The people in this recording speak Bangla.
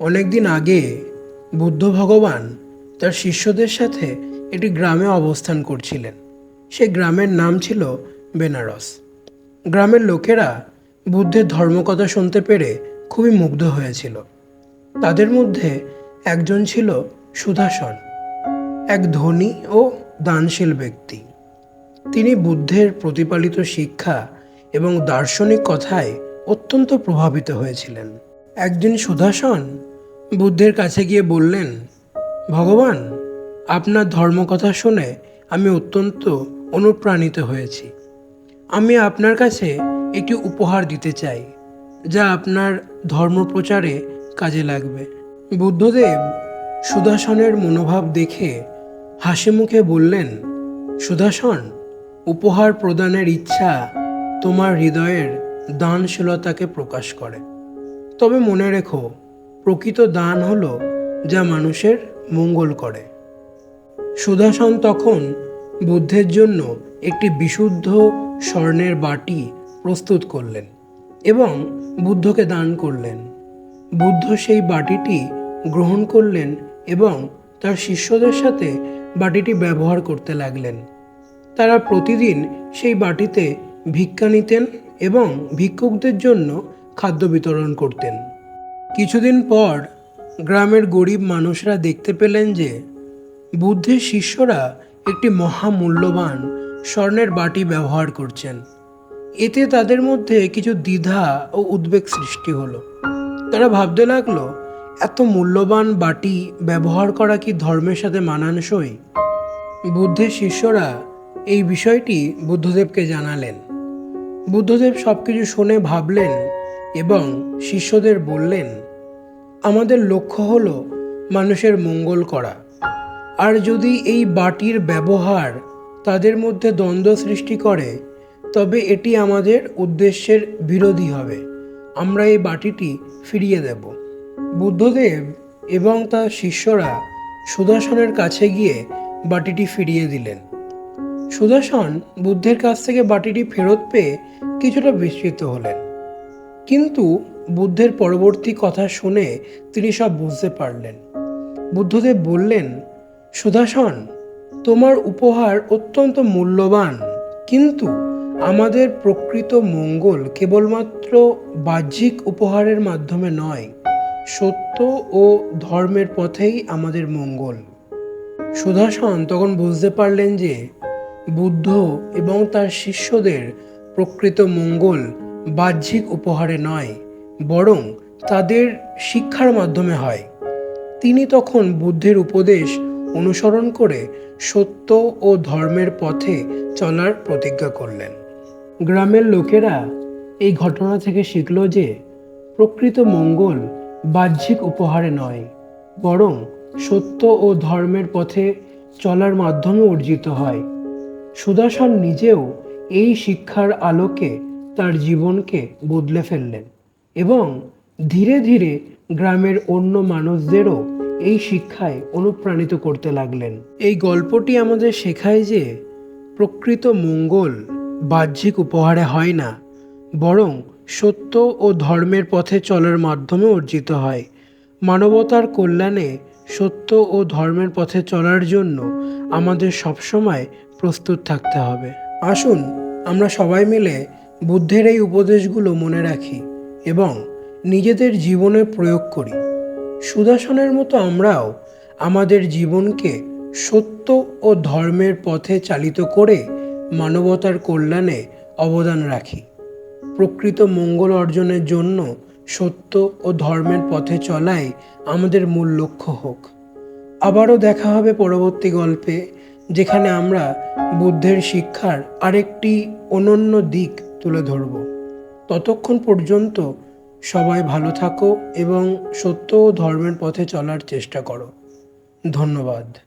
অনেকদিন আগে বুদ্ধ ভগবান তার শিষ্যদের সাথে একটি গ্রামে অবস্থান করছিলেন। সে গ্রামের নাম ছিল বেনারস। গ্রামের লোকেরা বুদ্ধের ধর্মকথা শুনতে পেরে খুবই মুগ্ধ হয়েছিল। তাদের মধ্যে একজন ছিল সুধাসন, এক ধনী ও দানশীল ব্যক্তি। তিনি বুদ্ধের প্রতিপালিত শিক্ষা এবং দার্শনিক কথায় অত্যন্ত প্রভাবিত হয়েছিলেন। একদিন সুধাসন বুদ্ধের কাছে গিয়ে বললেন, ভগবান, আপনার ধর্মকথা শুনে আমি অত্যন্ত অনুপ্রাণিত হয়েছি। আমি আপনার কাছে একটি উপহার দিতে চাই, যা আপনার ধর্মপ্রচারে কাজে লাগবে। বুদ্ধদেব সুদাসনের মনোভাব দেখে হাসি মুখে বললেন, সুদাসন, উপহার প্রদানের ইচ্ছা তোমার হৃদয়ের দানশীলতাকে প্রকাশ করে। তবে মনে রেখো প্রকৃত দান হল যা মানুষের মঙ্গল করে। সুদাসন তখন বুদ্ধের জন্য একটি বিশুদ্ধ স্বর্ণের বাটি প্রস্তুত করলেন এবং বুদ্ধকে দান করলেন। বুদ্ধ সেই বাটিটি গ্রহণ করলেন এবং তার শিষ্যদের সাথে বাটিটি ব্যবহার করতে লাগলেন। তারা প্রতিদিন সেই বাটিতে ভিক্ষা নিতেন এবং ভিক্ষুকদের জন্য খাদ্য বিতরণ করতেন। কিছুদিন পর গ্রামের গরিব মানুষরা দেখতে পেলেন যে বুদ্ধের শিষ্যরা একটি মহামূল্যবান স্বর্ণের বাটি ব্যবহার করছেন। এতে তাদের মধ্যে কিছু দ্বিধা ও উদ্বেগ সৃষ্টি হলো। তারা ভাবতে লাগল, এত মূল্যবান বাটি ব্যবহার করা কি ধর্মের সাথে মানানসই? বুদ্ধের শিষ্যরা এই বিষয়টি বুদ্ধদেবকে জানালেন। বুদ্ধদেব সব কিছু শুনে ভাবলেন এবং শিষ্যদের বললেন আমাদের লক্ষ্য হল মানুষের মঙ্গল করা। আর যদি এই বাটির ব্যবহার তাদের মধ্যে দ্বন্দ্ব সৃষ্টি করে, তবে এটি আমাদের উদ্দেশ্যের বিরোধী হবে। আমরা এই বাটিটি ফিরিয়ে দেব। বুদ্ধদেব এবং তার শিষ্যরা সুদর্শনের কাছে গিয়ে বাটিটি ফিরিয়ে দিলেন। সুদর্শন বুদ্ধের কাছ থেকে বাটিটি ফেরত পেয়ে কিছুটা বিস্মিত হলেন। কিন্তু বুদ্ধের পরবর্তী কথা শুনে তিনি সব বুঝতে পারলেন। বুদ্ধদেব বললেন, সুদাসন, তোমার উপহার অত্যন্ত মূল্যবান, কিন্তু আমাদের প্রকৃত মঙ্গল কেবলমাত্র বাহ্যিক উপহারের মাধ্যমে নয়, সত্য ও ধর্মের পথেই আমাদের মঙ্গল। সুধাসন তখন বুঝতে পারলেন যে বুদ্ধ এবং তার শিষ্যদের প্রকৃত মঙ্গল বাহ্যিক উপহারে নয় বরং তাদের শিক্ষার মাধ্যমে হয়। তিনি তখন বুদ্ধের উপদেশ অনুসরণ করে সত্য ও ধর্মের পথে চলার প্রতিজ্ঞা করলেন। গ্রামের লোকেরা এই ঘটনা থেকে শিখল যে প্রকৃত মঙ্গল বাহ্যিক উপহারে নয়, বরং সত্য ও ধর্মের পথে চলার মাধ্যমে অর্জিত হয়। সুদাসন নিজেও এই শিক্ষার আলোকে তার জীবনকে বদলে ফেললেন। এবং ধীরে ধীরে গ্রামের অন্য মানুষদেরও এই শিক্ষায় অনুপ্রাণিত করতে লাগলেন। এই গল্পটি আমাদের শেখায় যে প্রকৃত মঙ্গল বাহ্যিক উপহারে হয় না, বরং সত্য ও ধর্মের পথে চলার মাধ্যমে অর্জিত হয়। মানবতার কল্যাণে সত্য ও ধর্মের পথে চলার জন্য আমাদের সবসময় প্রস্তুত থাকতে হবে। আসুন আমরা সবাই মিলে বুদ্ধের এই উপদেশগুলো মনে রাখি। এবং নিজেদের জীবনে প্রয়োগ করি। সুদাসনের মতো আমরাও আমাদের জীবনকে সত্য ও ধর্মের পথে চালিত করে মানবতার কল্যাণে অবদান রাখি। প্রকৃত মঙ্গল অর্জনের জন্য সত্য ও ধর্মের পথে চলাই আমাদের মূল লক্ষ্য হোক। আবারও দেখা হবে পরবর্তী গল্পে, যেখানে আমরা বুদ্ধের শিক্ষার আরেকটি অনন্য দিক তুলে ধরব। ততক্ষণ পর্যন্ত সবাই ভালো থাকো এবং সত্য ও ধর্মের পথে চলার চেষ্টা করো। ধন্যবাদ।